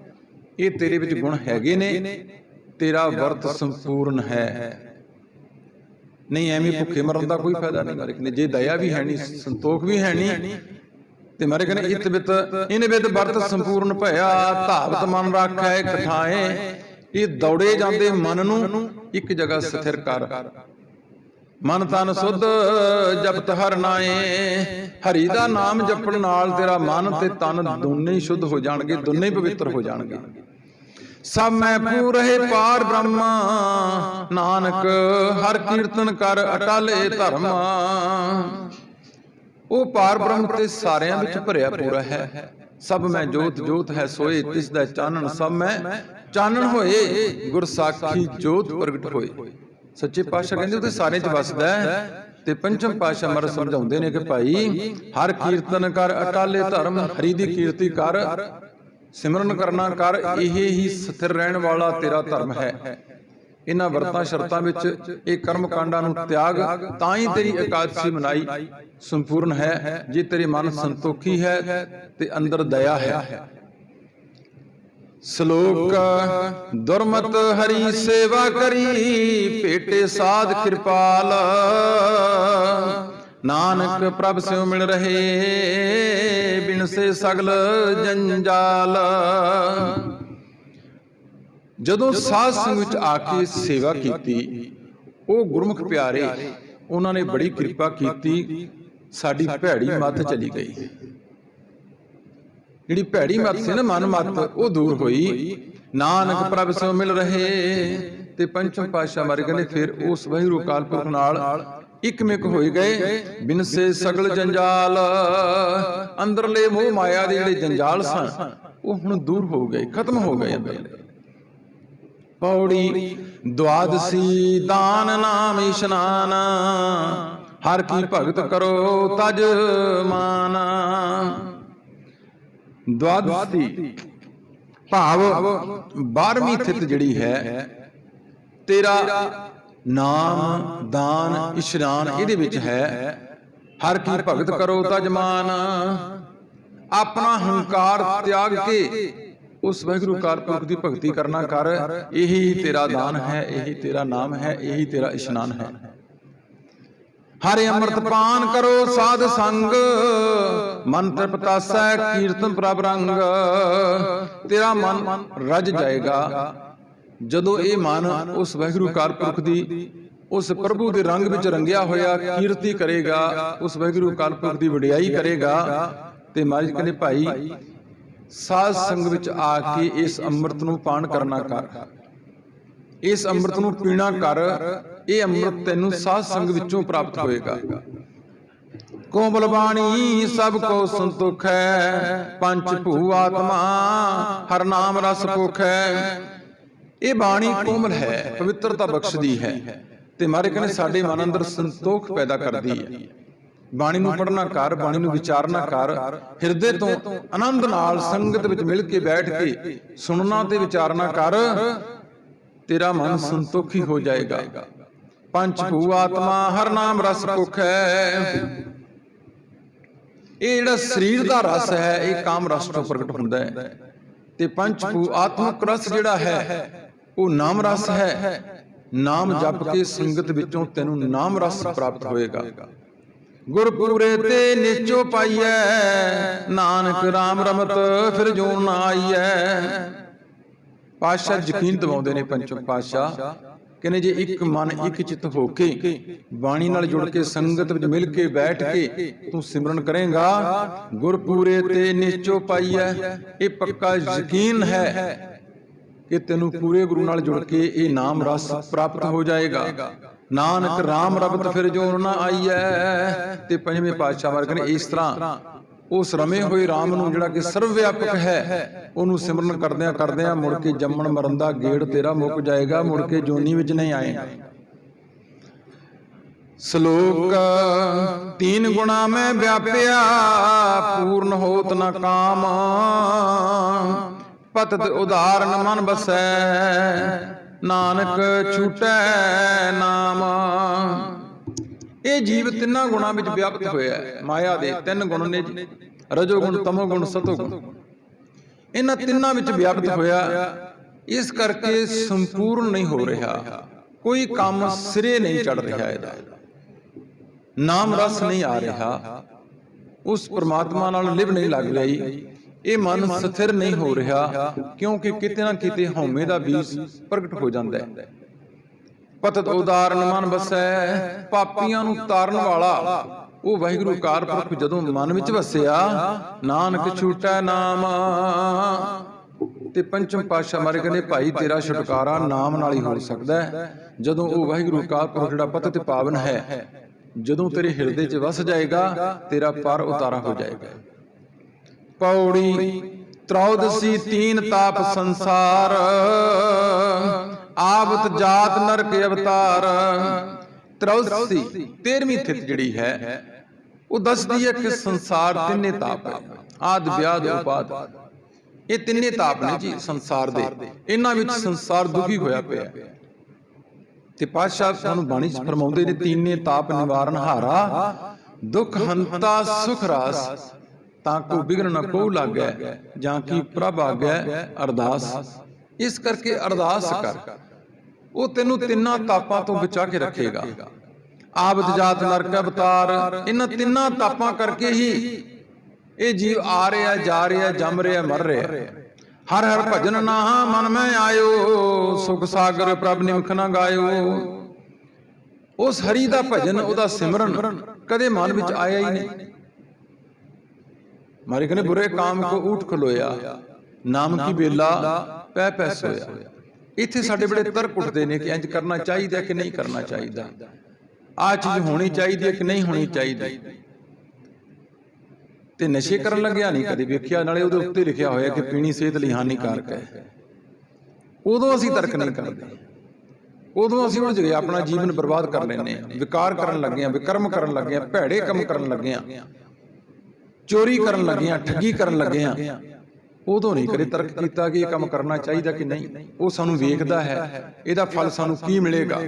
ਇਹ ਤੇਰੇ ਵਿੱਚ ਗੁਣ ਹੈਗੇ ਨੇ, ਤੇਰਾ ਵਰਤ ਸੰਪੂਰਨ ਹੈ। ਨਹੀਂ, ਐਵੇਂ ਭੁੱਖੇ ਮਰਨ ਦਾ ਕੋਈ ਫਾਇਦਾ ਨਹੀਂ ਮਾਰੇ। ਕਹਿੰਦੇ ਜੇ ਦਇਆ ਵੀ ਹੈ ਨਹੀਂ, ਸੰਤੋਖ ਵੀ ਹੈ ਨਹੀਂ, ਤੇ ਮਾਰੇ ਕਹਿੰਦੇ ਇਤ ਬਿਤ, ਇਨ ਬਿਤ ਵਰਤ ਸੰਪੂਰਨ ਭਇਆ, ਧਾਵਤ ਮਨ ਰੱਖੈ ਕਠਾਏ ਇਹ ਦੌੜੇ ਜਾਂਦੇ ਮਨ ਨੂੰ ਇੱਕ ਜਗ੍ਹਾ ਸਥਿਰ ਕਰ। ਮਨ ਤਨ ਸੁਧ ਜਪਤ ਹਰ ਨਾਏ ਹਰੀ ਦਾ ਨਾਮ ਜਪਣ ਨਾਲ ਤੇਰਾ ਮਨ ਤੇ ਤਨ ਦੋਨੇ ਹੀ ਸ਼ੁੱਧ ਹੋ ਜਾਣਗੇ ਦੋਨੇ ਹੀ ਪਵਿੱਤਰ ਹੋ ਜਾਣਗੇ। ਸਭ ਮੈਂ ਪੂਰੇ ਪਾਰ ਬ੍ਰਹਮ। ਨਾਨਕ ਹਰ ਕੀਰਤਨ ਕਰ ਅਟਲੇ ਧਰਮ। ਉਹ ਪਾਰ ਬ੍ਰਹਮ ਤੇ ਸਾਰਿਆਂ ਵਿੱਚ ਭਰਿਆ ਪੂਰਾ ਹੈ। ਸਭ ਮੈਂ ਜੋਤ ਜੋਤ ਹੈ ਸੋਏ ਤਿਸ ਦਾ ਚਾਨਣ। ਸਭ ਮੈਂ ਚਾਨਣ ਹੋਏ, ਗੁਰ ਜੋਤ ਪ੍ਰਗਟ ਹੋਏ। ਸੱਚੇ ਪਾਤਸ਼ਾਹ ਕਹਿੰਦੇ ਉਹ ਤੇ ਸਾਰੇ ਚ ਵਸਦਾ ਹੈ ਤੇ ਪੰਚਮ ਪਾਤਸ਼ਾਹ ਮਰ ਸਮਝਾਉਂਦੇ ਨੇ ਕਿ ਭਾਈ, ਹਰ ਕੀਰਤਨ ਕਰ ਅਟਾਲੇ ਧਰਮ, ਹਰੀ ਦੀ ਕੀਰਤੀ ਕਰ, ਸਿਮਰਨ ਕਰਨਾ ਕਰ, ਇਹ ਹੀ ਸਥਿਰ ਰਹਿਣ ਵਾਲਾ ਤੇਰਾ ਧਰਮ ਹੈ। ਇਹਨਾਂ ਵਰਤਾਂ ਸ਼ਰਤਾਂ ਵਿੱਚ ਇਹ ਕਰਮ ਕਾਂਡਾਂ ਨੂੰ ਤਿਆਗ, ਤਾਂ ਹੀ ਤੇਰੀ ਇਕਾਦਸ਼ੀ ਮਨਾਈ ਸੰਪੂਰਨ ਹੈ, ਜੇ ਤੇਰੇ ਮਨ ਸੰਤੋਖੀ ਹੈ ਤੇ ਅੰਦਰ ਦਇਆ ਹੈ। ਸ਼ਲੋਕ ਦੁਰਮਤ ਹਰੀ ਸੇਵਾ ਕਰੀ ਭੇਟੇ ਸਾਧ ਕਿਰਪਾਲ। ਨਾਨਕ ਪ੍ਰਭ ਸਿਉ ਮਿਲ ਰਹੇ ਬਿਨ ਸੇ ਸਗਲ ਜੰਜਾਲ। ਜਦੋਂ ਸਾਧ ਸੰਗ ਵਿੱਚ ਆ ਕੇ ਸੇਵਾ ਕੀਤੀ ਉਹ ਗੁਰਮੁਖ ਪਿਆਰੇ ਉਹਨਾਂ ਨੇ ਬੜੀ ਕਿਰਪਾ ਕੀਤੀ ਸਾਡੀ ਭੈੜੀ ਮੱਤ ਚਲੀ ਗਈ। ਜਿਹੜੀ ਭੈੜੀ ਮੱਤ ਸੀ ਨਾ ਮਨ ਮੱਤ, ਉਹ ਦੂਰ ਹੋਈ। ਨਾਨਕ ਪ੍ਰਭ ਸਿਉ ਮਿਲ ਰਹੇ ਤੇ ਪੰਚਮ ਪਾਤਸ਼ਾਹ ਮਾਰੇ ਕਹਿੰਦੇ ਫਿਰ ਉਸ ਵਹਿਰੂ ਅਕਾਲ ਪੁਰਖ ਨਾਲ ਇਕਮਿਕ ਹੋਏ ਗਏ। ਬਿਨ ਸਗਲ ਜੰਜਾਲ, ਅੰਦਰਲੇ ਮੋਹ ਮਾਇਆ ਦੇ ਜਿਹੜੇ ਜੰਜਾਲ ਸਨ, ਉਹ ਹੁਣ ਦੂਰ ਹੋ ਗਏ, ਖਤਮ ਹੋ ਗਏ ਅੰਦਰਲੇ। ਪੌੜੀ ਦਵਾਦਸੀ ਦਾਨ ਨਾਮ, ਇਸ਼ਨਾਨ, ਹਰ ਕੀ ਭਗਤ ਕਰੋ ਤਜ ਮਾਨਾ। ਦਵਾਦਸੀ ਭਾਵ 12ਵੀਂ ਥਿਤ ਜਿਹੜੀ ਹੈ ਤੇਰਾ ਨਾਮ ਦਾਨ ਇਸ਼ਨਾਨ ਇਹਦੇ ਵਿੱਚ ਹੈ। ਹਰ ਕੀ ਭਗਤ ਕਰੋ ਤਜਮਾਨ ਆਪਣਾ ਹੰਕਾਰ ਤਿਆਗ ਕੇ ਉਸ ਵਾਹਿਗੁਰੂ ਕਾਰਪੁਰਖ ਦੀ ਭਗਤੀ ਕਰਨਾ ਕਰ। ਇਹੀ ਤੇਰਾ ਦਾਨ ਹੈ ਇਹੀ ਤੇਰਾ ਨਾਮ ਹੈ ਇਹੀ ਤੇਰਾ ਇਸ਼ਨਾਨ ਹੈ। ਹਰੇ ਅੰਮ੍ਰਿਤ ਪਾਨ ਕਰੋ ਸਾਧ ਸੰਗ। ਮਨ ਤ੍ਰਿਪਤਾਸੈ ਕੀਰਤਨ ਪ੍ਰਭ ਰੰਗ। ਤੇਰਾ ਮਨ ਰਜ ਜਾਏਗਾ। ਜਦੋਂ ਇਹ ਮਨ ਉਸ ਵਾਹਿਗੁਰੂ ਕਾਰਪੁਰਖ ਦੀ ਉਸ ਪ੍ਰਭੂ ਦੇ ਰੰਗ ਵਿੱਚ ਰੰਗਿਆ ਹੋਇਆ ਕੀਰਤੀ ਕਰੇਗਾ ਉਸ ਵਾਹਿਗੁਰੂ ਕਾਰਪੁਰਖ ਦੀ ਵਡਿਆਈ ਕਰੇਗਾ। ਤੇ ਮਹਾਰਾਜ ਕਹਿੰਦੇ ਭਾਈ ਸਾਧ ਸੰਗ ਵਿੱਚ ਆ ਕੇ ਇਸ ਅੰਮ੍ਰਿਤ ਨੂੰ ਪਾਨ ਕਰਨਾ ਕਰ। ਇਸ ਅੰਮ੍ਰਿਤ ਨੂੰ ਪੀਣਾ ਕਰ। ਇਹ ਅੰਮ੍ਰਿਤ ਤੈਨੂੰ ਸਾਧ ਸੰਗ ਵਿੱਚੋਂ ਪ੍ਰਾਪਤ ਹੋਏਗਾ। ਕੋਮਲ ਬਾਣੀ ਸਭ ਕੋ ਸੰਤੋਖ ਹੈ ਪੰਜ ਭੂ ਆਤਮਾ, ਹਰ ਨਾਮ ਰਸ ਭੁਖ ਹੈ ਇਹ ਬਾਣੀ ਕੋਮਲ ਹੈ, ਪਵਿੱਤਰਤਾ ਬਖਸ਼ਦੀ ਹੈ ਤੇ ਮਾਰੇ ਕਹਿੰਦੇ ਸਾਡੇ ਮਨ ਅੰਦਰ ਸੰਤੋਖ ਪੈਦਾ ਕਰਦੀ ਹੈ। ਬਾਣੀ ਨੂੰ ਪੜ੍ਹਨਾ ਕਰ, ਬਾਣੀ ਨੂੰ ਵਿਚਾਰਨਾ ਕਰ, ਹਿਰਦੇ ਤੋਂ ਆਨੰਦ ਨਾਲ ਸੰਗਤ ਵਿੱਚ ਮਿਲ ਕੇ ਬੈਠ ਕੇ ਸੁਣਨਾ ਤੇ ਵਿਚਾਰਨਾ ਕਰ, ਤੇਰਾ ਮਨ ਸੰਤੋਖੀ ਹੋ ਜਾਏਗਾ। ਪੰਜ ਭੂ ਆਤਮਾ ਹਰ ਨਾਮ ਰਸ ਭੁਖ। ਹੈ ਇਹ ਜਿਹੜਾ ਸਰੀਰ ਦਾ ਰਸ ਹੈ ਇਹ ਕਾਮ ਰਸ ਤੋਂ ਪ੍ਰਗਟ ਹੁੰਦਾ ਹੈ। ਤੇ ਪੰਜ ਭੂ ਆਤਮਿਕ ਰਸ ਜਿਹੜਾ ਹੈ ਉਹ ਨਾਮ ਰਸ ਹੈ। ਨਾਮ ਜਪ ਕੇ ਸੰਗਤ ਵਿੱਚੋਂ ਤੈਨੂੰ ਨਾਮ ਰਸ ਪ੍ਰਾਪਤ ਹੋਏਗਾ। ਗੁਰਪੂਰੇ ਤੇ ਨਿਚੋ ਪਾਈਐ ਨਾਨਕ RAM ਰਮਤ ਫਿਰ ਜੋਨ ਆਈਐ ਪਾਸ਼ਾ ਯਕੀਨ ਦਿਵਾਉਂਦੇ ਨੇ ਪੰਚਮ ਪਾਸ਼ਾ ਕਹਿੰਦੇ ਜੇ ਇੱਕ ਮਨ ਇੱਕ ਚਿੱਤ ਹੋ ਕੇ ਬਾਣੀ ਨਾਲ ਜੁੜ ਕੇ ਸੰਗਤ ਵਿੱਚ ਮਿਲ ਕੇ ਬੈਠ ਕੇ ਤੂੰ ਸਿਮਰਨ ਕਰੇਗਾ, ਗੁਰਪੂਰੇ ਤੇ ਨਿਚੋ ਪਾਈਐ, ਇਹ ਪੱਕਾ ਯਕੀਨ ਹੈ ਕਿ ਤੈਨੂੰ ਪੂਰੇ ਗੁਰੂ ਨਾਲ ਜੁੜ ਕੇ ਇਹ ਨਾਮ ਰਸ ਪ੍ਰਾਪਤ ਹੋ ਜਾਏਗਾ। ਨਾਨਕ RAM ਰਬਤ ਫਿਰ ਜੋ ਨਾ ਆਈਐ ਤੇ ਪੰਜਵੇਂ ਪਾਤਸ਼ਾਹ ਵਰ ਕਹਿੰਦੇ ਇਸ ਤਰ੍ਹਾਂ ਉਸ ਰਮੇ ਹੋਏ RAM ਨੂੰ ਜਿਹੜਾ ਕਿ ਸਰਵ ਵਿਆਪਕ ਹੈ, ਉਹਨੂੰ ਸਿਮਰਨ ਕਰਦਿਆਂ ਕਰਦਿਆਂ ਮੁੜ ਕੇ ਜੰਮਣ ਮਰਨ ਦਾ ਗੇੜ ਤੇਰਾ ਮੁੱਕ ਜਾਏਗਾ, ਮੁੜ ਕੇ ਜੋਨੀ ਵਿੱਚ ਨਹੀਂ ਆਏਗਾ ਸ਼ਲੋਕ, ਤੀਨ ਗੁਣਾ ਮੈਂ ਵਿਆਪਿਆ, ਪੂਰਨ ਹੋਤ ਨਾ ਕਾਮ। ਪਤਤ ਉਦਾਹਰਨ ਮਨ ਬਸੈ, ਨਾਨਕ ਛੂਟੈ ਨਾਮ। ਇਹ ਜੀਵ ਤਿੰਨਾਂ ਗੁਣਾਂ ਵਿੱਚ ਵਿਆਪਤ ਹੋਇਆ ਹੈ। ਮਾਇਆ ਦੇ ਤਿੰਨ ਗੁਣ ਨੇ ਜੀ। ਰਜੋ ਗੁਣ ਤਮੋ ਗੁਣ ਸਤੋ ਗੁਣ ਇਹਨਾਂ ਤਿੰਨਾਂ ਵਿੱਚ ਵਿਆਪਤ ਹੋਇਆ। ਇਸ ਕਰਕੇ ਸੰਪੂਰਨ ਨਹੀਂ ਹੋ ਰਿਹਾ। ਕੋਈ ਕੰਮ ਸਿਰੇ ਨਹੀਂ ਚੜ ਰਿਹਾ ਇਹਦਾ। ਨਾਮ ਰਸ ਨਹੀਂ ਆ ਰਿਹਾ। ਉਸ ਪ੍ਰਮਾਤਮਾ ਨਾਲ ਲਿਵ ਨਹੀਂ ਲੱਗ ਰਹੀ। ਇਹ ਮਨ ਸਥਿਰ ਨਹੀਂ ਹੋ ਰਿਹਾ, ਕਿਉਂਕਿ ਕਿਤੇ ਨਾ ਕਿਤੇ ਹਉਮੈ ਦਾ ਬੀਜ ਪ੍ਰਗਟ ਹੋ ਜਾਂਦਾ ਹੈ। ਪਤਤ ਉਦਾਰਨ ਮਨ ਬਸੈ ਪਾਪੀਆਂ ਨੂੰ ਤਾਰਨ ਵਾਲਾ। ਉਹ ਵਾਹਿਗੁਰੂ ਕਾਰਪੁਰਖ ਜਦੋਂ ਮਨ ਵਿੱਚ ਵਸਿਆ, ਨਾਨਕ ਛੂਟੈ ਨਾਮ। ਤੇ ਪੰਚਮ ਪਾਤਸ਼ਾਹ ਮਾਰੇ ਕਹਿੰਦੇ, ਭਾਈ, ਤੇਰਾ ਛੁਟਕਾਰਾ ਨਾਮ ਨਾਲ ਹੀ ਹੋ ਸਕਦਾ ਹੈ। ਜਦੋਂ ਉਹ ਵਾਹਿਗੁਰੂ ਕਾਰਪੁਰਖ ਜਿਹੜਾ ਪਤਤ ਪਾਵਨ ਹੈ, ਜਦੋਂ ਤੇਰੇ ਹਿਰਦੇ 'ਚ ਵਸ ਜਾਏਗਾ, ਤੇਰਾ ਪਰ ਉਤਾਰਾ ਹੋ ਜਾਏਗਾ। ਪੌੜੀ, ਤ੍ਰੌਦਸੀ, ਤੀਨ ਤਾਪ ਸੰਸਾਰ। ਆਵਤ ਜਾਤ ਨਰਕ ਅਵਤਾਰ। ਤ੍ਰੌਦਸੀ 13ਵੀਂ ਥਿਤ ਜਿਹੜੀ ਹੈ, ਉਹ ਦੱਸਦੀ ਹੈ ਕਿ ਸੰਸਾਰ ਤਿੰਨੇ ਤਾਪ ਹੈ, ਆਦ ਵਿਆਦ ਉਪਾਦ। ਇਹ ਤਿੰਨੇ ਤਾਪ ਨੇ ਜੀ ਸੰਸਾਰ ਦੇ। ਇਹਨਾਂ ਵਿੱਚ ਸੰਸਾਰ ਦੁਖੀ ਹੋਇਆ ਪਿਆ। ਤੇ ਪਾਤਸ਼ਾਹ ਸਾਨੂੰ ਬਾਣੀ ਚ ਫਰਮਾਉਂਦੇ ਨੇ, ਤੀਨੇ ਤਾਪ ਨਿਵਾਰਨ ਹਾਰਾ, ਦੁਖ ਹੰਤਾ ਸੁਖ ਰਾਸ, ਤਾਂ ਕੋ ਬਿਗਨ ਨ ਕੋ ਲਾਗੈ, ਜਾਂ ਕੀ ਪ੍ਰਭ ਆਗੈ ਅਰਦਾਸ। ਇਸ ਕਰਕੇ ਅਰਦਾਸ ਕਰ। ਉਹ ਤੈਨੂੰ ਤਿੰਨਾਂ ਤਾਪਾਂ ਤੋਂ ਬਚਾ ਕੇ ਰੱਖੇਗਾ। ਆਬਦ ਜਾਤ ਨਰਕ ਅਵਤਾਰ ਇਹਨਾਂ ਤਿੰਨਾਂ ਤਾਪਾਂ ਕਰਕੇ ਹੀ ਇਹ ਜੀਵ ਆ ਰਿਹਾ ਜਾ ਰਿਹਾ ਜੰਮ ਰਿਹਾ ਮਰ ਰਿਹਾ ਹਰ ਹਰ ਭਜਨ ਨਾਹ ਮਨ ਮੈਂ ਆਇਓ ਸੁਖ ਸਾਗਰ ਪ੍ਰਭ ਨਿਮਖ ਨਾ ਗਾਇਓ। ਉਸ ਹਰੀ ਦਾ ਭਜਨ ਉਹਦਾ ਸਿਮਰਨ ਕਦੇ ਮਨ ਵਿੱਚ ਆਇਆ ਹੀ ਨਹੀਂ। ਮਾਰੇ ਕਹਿੰਦੇ ਬੁਰੇ ਕਾਮ ਕੋ ਊਠ ਖਲੋਇਆ। ਨਾਮ ਕੀ ਬੇਲਾ ਪੈ ਪੈ ਸੋਇਆ। ਇੱਥੇ ਸਾਡੇ ਬੜੇ ਤਰਕ ਉੱਠਦੇ ਨੇ ਕਿ ਇੰਜ ਕਰਨਾ ਚਾਹੀਦਾ ਕਿ ਨਹੀਂ ਕਰਨਾ ਚਾਹੀਦਾ? ਆ ਚੀਜ਼ ਹੋਣੀ ਚਾਹੀਦੀ ਹੈ ਕਿ ਨਹੀਂ ਹੋਣੀ ਚਾਹੀਦੀ? ਤੇ ਨਸ਼ੇ ਕਰਨ ਲੱਗਿਆ ਨਹੀਂ ਕਦੇ ਵੇਖਿਆ ਨਾਲੇ ਉਹਦੇ ਉੱਤੇ ਲਿਖਿਆ ਹੋਇਆ ਕਿ ਪੀਣੀ ਸਿਹਤ ਲਈ ਹਾਨੀਕਾਰਕ ਹੈ। ਉਦੋਂ ਅਸੀਂ ਤਰਕ ਨਹੀਂ ਕਰਦੇ। ਉਦੋਂ ਅਸੀਂ ਉਲਝ ਗਏ ਆਪਣਾ ਜੀਵਨ ਬਰਬਾਦ ਕਰ ਲੈਨੇ ਆ ਵਿਕਾਰ ਕਰਨ ਲੱਗੇ ਆ ਵਿਕਰਮ ਕਰਨ ਲੱਗੇ ਆ ਭੈੜੇ ਕੰਮ ਕਰਨ ਲੱਗੇ ਆ ਚੋਰੀ ਕਰਨ ਲੱਗੇ ਆ ਠੱਗੀ ਕਰਨ ਲੱਗੇ ਆ ਉਦੋਂ ਨਹੀਂ ਕਦੇ ਤਰਕ ਕੀਤਾ ਕਿ ਇਹ ਕੰਮ ਕਰਨਾ ਚਾਹੀਦਾ ਕਿ ਨਹੀਂ। ਉਹ ਸਾਨੂੰ ਵੇਖਦਾ ਹੈ ਇਹਦਾ ਫਲ ਸਾਨੂੰ ਕੀ ਮਿਲੇਗਾ।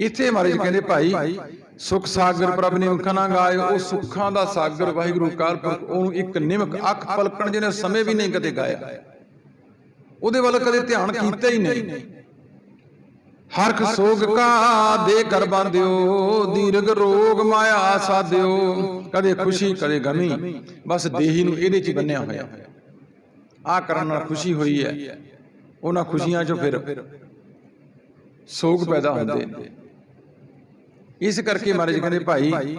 ਇੱਥੇ ਮਹਾਰਾਜ ਕਹਿੰਦੇ ਭਾਈ ਸੁਖ ਸਾਗਰ ਪ੍ਰਭ ਨਾ ਗਾਇਓ ਉਹ ਸੁੱਖਾਂ ਦਾ ਸਾਗਰ ਵਾਹਿਗੁਰੂ ਕਾਲ ਪੁਰਖ ਉਹਨੂੰ ਇੱਕ ਨਿਮਕ ਅੱਖ ਪਲਕਣ ਜਿਹਨੇ ਸਮੇਂ ਵੀ ਨਹੀਂ ਕਦੇ ਗਾਇਆ। ਉਹਦੇ ਵੱਲ ਕਦੇ ਧਿਆਨ ਕੀਤਾ ਹੀ ਨਹੀਂ। ਹਰਖ ਸੋਗ ਕਾ ਦੇ ਕਰ ਬੰਦਿਓ ਦੀਰਘ ਰੋਗ ਮਾਇਆ ਸਾਧਿਓ। ਕਦੇ ਖੁਸ਼ੀ, ਕਦੇ ਗਮੀ, ਬਸ ਦੇਹੀ ਨੂੰ ਇਹਦੇ ਚ ਬੰਨਿਆ ਹੋਇਆ। ਆ ਕਰਨ ਨਾਲ ਖੁਸ਼ੀ ਹੋਈ ਹੈ। ਉਹਨਾਂ ਖੁਸ਼ੀਆਂ ਚੋਂ ਫਿਰ ਸੋਗ ਪੈਦਾ ਹੁੰਦੇ ਨੇ। ਇਸ ਕਰਕੇ ਮਹਾਰਾਜ ਕਹਿੰਦੇ, ਭਾਈ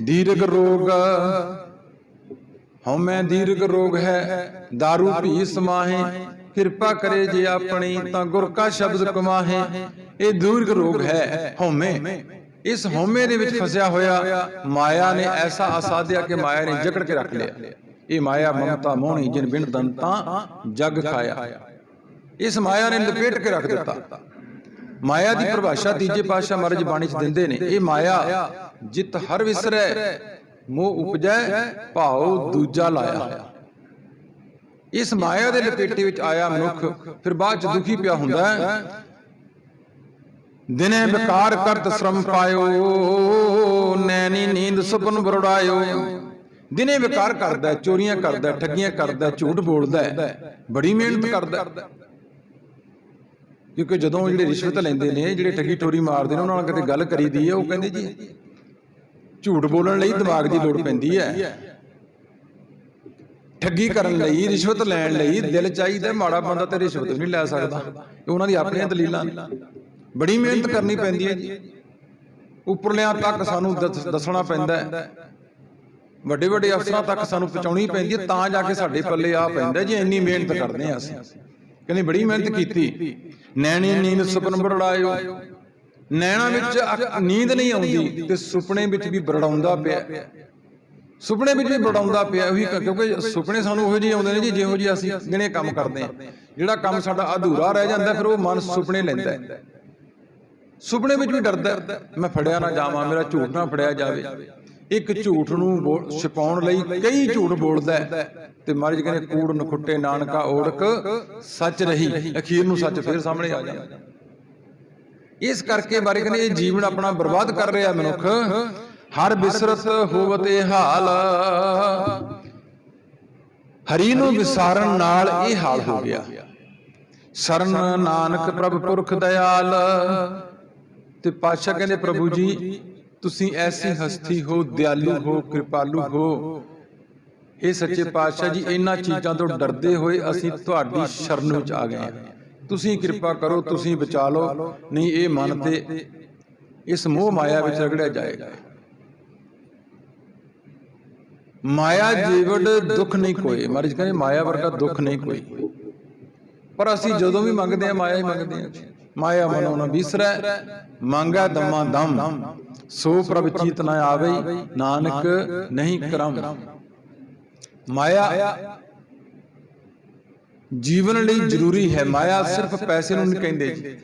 ਦੀਰਗ ਰੋਗ ਹਉਮੈ ਦੀਰਘ ਰੋਗ ਹੈ दारू ਭੀ ਸਮਾਹੇ, ਕਿਰਪਾ ਕਰੇ ਜੇ ਆਪਣੀ ਤਾਂ ਗੁਰ ਕਾ ਸ਼ਬਦ ਕਮਾਹੇ। ਇਹ ਦੀਰਘ ਰੋਗ ਹੈ ਹਉਮੈ। ਇਸ ਹਉਮੈ ਦੇ ਵਿੱਚ ਫਸਿਆ ਹੋਇਆ ਮਾਇਆ ਨੇ ਐਸਾ ਅਸਾਧਿਆ ਕਿ ਮਾਇਆ ਨੇ ਜਕੜ ਕੇ ਰੱਖ ਲਿਆ। ਇਹ ਮਾਇਆ ਮਮਤਾ ਮੋਹਣੀ ਜਿਨ ਬਿਨ ਦੰਤਾਂ ਜਗ ਖਾਇਆ। ਇਸ ਮਾਇਆ ਨੇ ਲਪੇਟ ਕੇ ਰੱਖ ਦਿੱਤਾ। ਮਾਇਆ ਦੀ ਪਰਿਭਾਸ਼ਾ ਤੀਜੇ ਪਾਤਸ਼ਾਹ ਮਹਾਰਾਜ ਬਾਣੀ ਚ ਦਿੰਦੇ ਨੇ। ਇਹ ਮਾਇਆ ਜਿਤ ਹਰ ਵਿਸਰੈ ਮੋਹ ਉਪਜੈ ਭਾਉ ਦੂਜਾ ਲਾਇਆ। ਇਸ ਮਾਇਆ ਦੇ ਲਪੇਟੇ ਵਿੱਚ ਆਇਆ ਮਨੁੱਖ। ਫਿਰ ਬਾਅਦ ਚ ਦੁਖੀ ਪਿਆ ਹੁੰਦਾ ਹੈ। ਦਿਨੇ ਵਿਕਾਰ ਕਰਤ ਸ਼ਰਮ ਪਾਇਓ ਨੈਣੀ ਨੀਂਦ ਸੁਪਨ ਬਰੜਾਇਓ ਦਿਨੇ ਵਿਕਾਰ ਕਰਦਾ ਚੋਰੀਆਂ ਕਰਦਾ ਠੱਗੀਆਂ ਕਰਦਾ ਝੂਠ ਬੋਲਦਾ ਬੜੀ ਮਿਹਨਤ ਕਰਦਾ। ਕਿਉਂਕਿ ਜਦੋਂ ਜਿਹੜੇ ਰਿਸ਼ਵਤ ਲੈਂਦੇ ਨੇ ਜਿਹੜੇ ਠੱਗੀ ਠੋਰੀ ਮਾਰਦੇ ਨੇ ਉਹਨਾਂ ਨਾਲ ਕਿਤੇ ਗੱਲ ਕਰੀਦੀ ਹੈ ਉਹ ਕਹਿੰਦੇ ਜੀ ਝੂਠ ਬੋਲਣ ਲਈ ਦਿਮਾਗ ਦੀ ਲੋੜ ਪੈਂਦੀ ਹੈ। ਠੱਗੀ ਕਰਨ ਲਈ ਰਿਸ਼ਵਤ ਲੈਣ ਲਈ ਦਿਲ ਚਾਹੀਦਾ ਮਾੜਾ ਬੰਦਾ ਤੇ ਰਿਸ਼ਵਤ ਨਹੀਂ ਲੈ ਸਕਦਾ। ਉਹਨਾਂ ਦੀ ਆਪਣੀਆਂ ਦਲੀਲਾਂ। ਨੇ ਬੜੀ ਮਿਹਨਤ ਕਰਨੀ ਪੈਂਦੀ ਹੈ ਜੀ। ਉੱਪਰਲਿਆਂ ਤੱਕ ਸਾਨੂੰ ਦੱਸ- ਦੱਸਣਾ ਪੈਂਦਾ ਹੈ। ਵੱਡੇ ਵੱਡੇ ਅਫਸਰਾਂ ਤੱਕ ਸਾਨੂੰ ਪਹੁੰਚਾਉਣੀ ਪੈਂਦੀ ਹੈ ਤਾਂ ਜਾ ਕੇ ਸਾਡੇ ਪੱਲੇ ਆ ਪੈਂਦਾ ਜੀ ਇੰਨੀ ਮਿਹਨਤ ਕਰਦੇ ਆ ਅਸੀਂ। ਕਹਿੰਦੇ ਬੜੀ ਮਿਹਨਤ ਕੀਤੀ। ਨੈਣੀ ਨੀਂਦ ਸੁਪਨ ਬਰੜਾਇਓ ਨੈਣਾ ਵਿੱਚ ਨੀਂਦ ਨਹੀਂ ਆਉਂਦੀ ਤੇ ਸੁਪਨੇ ਵਿੱਚ ਵੀ ਬਰੜਾਉਂਦਾ ਪਿਆ। ਸੁਪਨੇ ਵਿੱਚ ਵੀ ਬਰੜਾਉਂਦਾ ਪਿਆ। ਉਹੀ ਕਿਉਂਕਿ ਸੁਪਨੇ ਸਾਨੂੰ ਉਹੋ ਜਿਹੇ ਆਉਂਦੇ ਨੇ ਜੀ ਜਿਹੋ ਜਿਹੇ ਅਸੀਂ ਜਿਹੜੇ ਕੰਮ ਕਰਦੇ ਆ ਜਿਹੜਾ ਕੰਮ ਸਾਡਾ ਅਧੂਰਾ ਰਹਿ ਜਾਂਦਾ ਫਿਰ ਉਹ ਮਨ ਸੁਪਨੇ ਲੈਂਦਾ ਹੈ। ਸੁਪਨੇ ਵਿੱਚ ਵੀ ਡਰਦਾ ਮੈਂ ਫੜਿਆ ਨਾ ਜਾਵਾਂ, ਮੇਰਾ ਝੂਠ ਨਾ ਫੜਿਆ ਜਾਵੇ। ਇੱਕ ਝੂਠ ਨੂੰ ਬੋਲ- ਛਿਪਾਉਣ ਲਈ ਕਈ ਝੂਠ ਬੋਲਦਾ ਹੈ। ਤੇ ਮਹਾਰਾਜ ਕਹਿੰਦੇ, ਕੂੜ ਨਖੁੱਟੇ ਨਾਨਕਾ ਓੜਕ ਸੱਚ ਰਹੀ। ਅਖੀਰ ਨੂੰ ਸੱਚ ਫੇਰ ਸਾਹਮਣੇ ਆ ਜਾਂਦਾ ਇਸ ਕਰਕੇ ਬਾਰੇ ਕਹਿੰਦੇ, ਇਹ ਜੀਵਨ ਆਪਣਾ ਬਰਬਾਦ ਕਰ ਰਿਹਾ ਮਨੁੱਖ। ਹਰ ਬਿਸਰਤ ਹੋਵਤੇ ਹਾਲ। ਹਰੀ ਨੂੰ ਵਿਸਾਰਨ ਨਾਲ ਇਹ ਹਾਲ ਹੋ ਗਿਆ। ਸਰਨ ਨਾਨਕ ਪ੍ਰਭ ਪੁਰਖ ਦਇਆਲ। ਤੇ ਪਾਤਸ਼ਾਹ ਕਹਿੰਦੇ ਪ੍ਰਭੂ ਜੀ ਤੁਸੀਂ ਐਸੀ ਹਸਤੀ ਹੋ ਦਿਆਲੂ ਹੋ ਕਿਰਪਾਲੂ ਹੋ। ਇਹ ਸੱਚੇ ਪਾਤਸ਼ਾਹ ਜੀ ਇਹਨਾਂ ਚੀਜ਼ਾਂ ਤੋਂ ਡਰਦੇ ਹੋਏ ਅਸੀਂ ਤੁਹਾਡੀ ਸ਼ਰਨ ਵਿੱਚ ਆ ਗਏ ਹਾਂ। ਤੁਸੀਂ ਕਿਰਪਾ ਕਰੋ ਤੁਸੀਂ ਬਚਾ ਲਓ। ਨਹੀਂ ਇਹ ਮਨ ਤੇ ਇਸ ਮੋਹ ਮਾਇਆ ਵਿੱਚ ਰਗੜਿਆ ਜਾਏਗਾ। ਮਾਇਆ ਜੀਵੜ ਦੁੱਖ ਨਹੀਂ ਕੋਈ। ਮਹਾਰਾਜ ਕਹਿੰਦੇ ਮਾਇਆ ਵਰਗਾ ਦੁੱਖ ਨਹੀਂ ਕੋਈ। ਪਰ ਅਸੀਂ ਜਦੋਂ ਵੀ ਮੰਗਦੇ ਆ ਮਾਇਆ ਹੀ ਮੰਗਦੇ ਆ ਮਾਇਆ ਮਨੋ ਨ ਵਿਸਰੈ ਮੰਗਾ ਦਮਾ ਦਮ। ਸੋ ਪ੍ਰਭ ਚੀਤ ਨ ਆਵੇ, ਨਾਨਕ ਨਹੀਂ ਕਰਮ। ਮਾਇਆ ਜੀਵਨ ਲਈ ਜ਼ਰੂਰੀ ਹੈ। ਮਾਇਆ ਸਿਰਫ ਪੈਸੇ ਨੂੰ ਨਹੀਂ ਕਹਿੰਦੇ ਜੀ।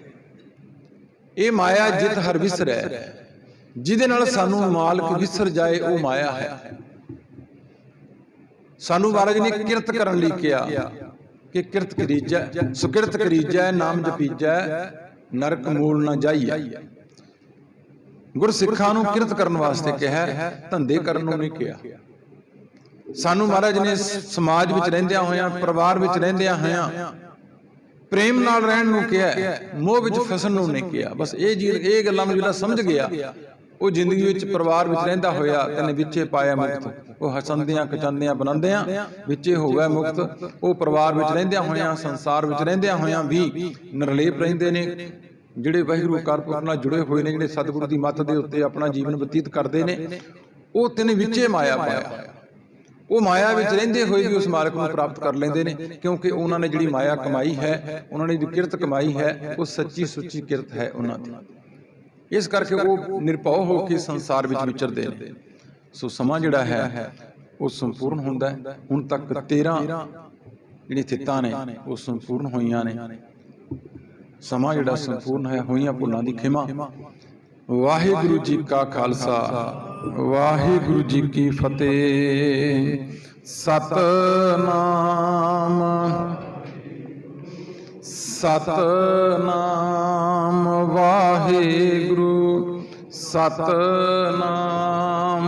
ਇਹ ਮਾਇਆ ਜਿਤ ਹਰ ਵਿਸਰੈ ਜਿਹਦੇ ਨਾਲ ਸਾਨੂੰ ਮਾਲਕ ਵਿਸਰ ਜਾਏ, ਉਹ ਮਾਇਆ ਹੈ। ਸਾਨੂੰ ਮਹਾਰਾਜ ਨੇ ਕਿਰਤ ਕਰਨ ਲਈ ਕਿਹਾ। ਕਿ ਕਿਰਤ ਕਰੀਜੈ ਸੁਕਿਰਤ ਕਰੀਜੈ ਨਾਮ ਜਪੀਜੈ ਨਰਕ ਮੂਲ ਨਾ ਜਾਈਐ। ਗੁਰ ਨੂੰ ਕਿਰਤ ਕਰਨ ਵਾਸਤੇ ਕਿਹਾ ਹੈ, ਧੰਦੇ ਕਰਨ ਨੂੰ ਨਹੀਂ ਕਿਹਾ। ਸਾਨੂੰ ਮਹਾਰਾਜ ਨੇ ਸਮਾਜ ਵਿੱਚ ਰਹਿੰਦਿਆਂ ਹੋਇਆਂ ਪਰਿਵਾਰ ਵਿੱਚ ਰਹਿੰਦਿਆਂ ਹੋਇਆਂ ਪ੍ਰੇਮ ਨਾਲ ਰਹਿਣ ਨੂੰ ਕਿਹਾ ਮੋਹ ਵਿੱਚ ਫਸਣ ਨੂੰ ਨਹੀਂ ਕਿਹਾ। ਬਸ ਇਹ ਜੀ ਇਹ ਗੱਲਾਂ ਨੂੰ ਜਿਹੜਾ ਸਮਝ ਗਿਆ ਉਹ ਜ਼ਿੰਦਗੀ ਵਿੱਚ ਪਰਿਵਾਰ ਵਿੱਚ ਰਹਿੰਦਾ ਹੋਇਆ ਤੈਨੇ ਵਿੱਚੇ ਪਾਇਆ ਮੁਕਤ ਉਹ ਹਸੰਦਿਆਂ ਕਚੰਦਿਆਂ ਬਣਾਉਂਦਿਆਂ ਵਿੱਚੇ ਹੋ ਗਿਆ ਮੁਕਤ ਉਹ ਪਰਿਵਾਰ ਵਿੱਚ ਰਹਿੰਦਿਆਂ ਹੋਇਆਂ, ਸੰਸਾਰ ਵਿੱਚ ਰਹਿੰਦਿਆਂ ਹੋਇਆਂ ਵੀ ਨਿਰਲੇਪ ਰਹਿੰਦੇ ਨੇ। ਜਿਹੜੇ ਵਾਹਿਗੁਰੂ ਕਾਰਪੁਰਖ ਨਾਲ ਜੁੜੇ ਹੋਏ ਨੇ, ਜਿਹੜੇ ਸਤਿਗੁਰੂ ਦੀ ਮੱਤ ਦੇ ਉੱਤੇ ਆਪਣਾ ਜੀਵਨ ਬਤੀਤ ਕਰਦੇ ਨੇ, ਉਹ ਤਿੰਨ ਵਿੱਚੇ ਮਾਇਆ ਪਾਇਆ। ਉਹ ਮਾਇਆ ਵਿੱਚ ਰਹਿੰਦੇ ਹੋਏ ਵੀ ਉਸ ਮਾਲਕ ਨੂੰ ਪ੍ਰਾਪਤ ਕਰ ਲੈਂਦੇ ਨੇ, ਕਿਉਂਕਿ ਉਹਨਾਂ ਨੇ ਜਿਹੜੀ ਮਾਇਆ ਕਮਾਈ ਹੈ, ਉਹਨਾਂ ਨੇ ਜੋ ਕਿਰਤ ਕਮਾਈ ਹੈ, ਉਹ ਸੱਚੀ ਸੁੱਚੀ ਕਿਰਤ ਹੈ ਉਹਨਾਂ ਦੀ। ਇਸ ਕਰਕੇ ਉਹ ਨਿਰਭਉ ਹੋ ਕੇ ਸੰਸਾਰ ਵਿੱਚ ਵਿਚਰਦੇ ਨੇ। ਸੋ ਸਮਾਂ ਜਿਹੜਾ ਹੈ ਉਹ ਸੰਪੂਰਨ ਹੁੰਦਾ ਹੈ। ਹੁਣ ਤੱਕ 13 ਜਿਹੜੀ ਥਿੱਤਾਂ ਨੇ ਉਹ ਸੰਪੂਰਨ ਹੋਈਆਂ ਨੇ। ਸਮਾਂ ਜਿਹੜਾ ਸੰਪੂਰਨ ਹੈ ਹੋਈਆਂ ਭੁੱਲਾਂ ਦੀ ਖਿਮਾ। ਵਾਹਿਗੁਰੂ ਜੀ ਕਾ ਖਾਲਸਾ ਵਾਹਿਗੁਰੂ ਜੀ ਕੀ ਫਤਿਹ। ਸਤਨਾਮ ਸਤਨਾਮ ਵਾਹਿਗੁਰੂ ਸਤਨਾਮ।